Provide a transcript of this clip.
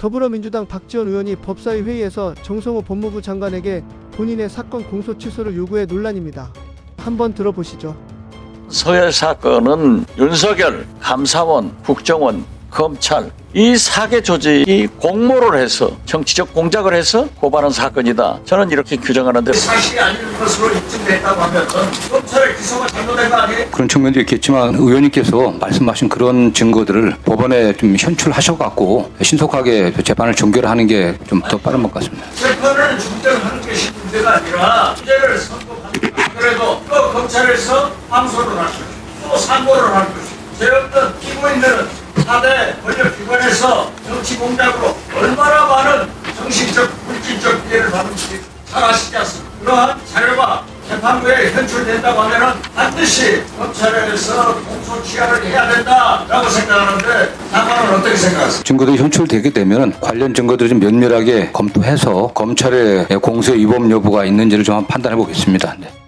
더불어민주당 박지원 의원이 법사위 회의에서 정성호 법무부 장관에게 본인의 사건 공소 취소를 요구해 논란입니다. 한번 들어보시죠. 서해 사건은 윤석열, 감사원, 국정원, 검찰 이 사개 조직이 공모를 해서 정치적 공작을 해서 고발한 사건이다. 저는 이렇게 규정하는데 사실이 아닌 것으로 입증됐다고 하면 그런 측면도 있겠지만 의원님께서 말씀하신 그런 증거들을 법원에 좀 현출하셔갖고 신속하게 재판을 종결하는 게 좀 더 빠른 것 같습니다. 재판을 중단하는 것이 문제가 아니라 무죄를 선고하는 그래도 또 검찰에서 항소를 할 것이고 또 상고를 할 것이고 제 어떤 피고인들은 4대 권력기관에서 정치 공작으로 얼마나 많은 정신적, 물질적 피해를 받는지 잘 아시지 않습니까? 그러한 자료가 재판부에 현출된다고 하면은 반드시 검찰에서 공소 취하를 해야 된다라고 생각하는데 장관은 어떻게 생각하세요? 증거들이 현출되게 되면 관련 증거들을 좀 면밀하게 검토해서 검찰의 공소 위법 여부가 있는지를 좀 판단해 보겠습니다. 네.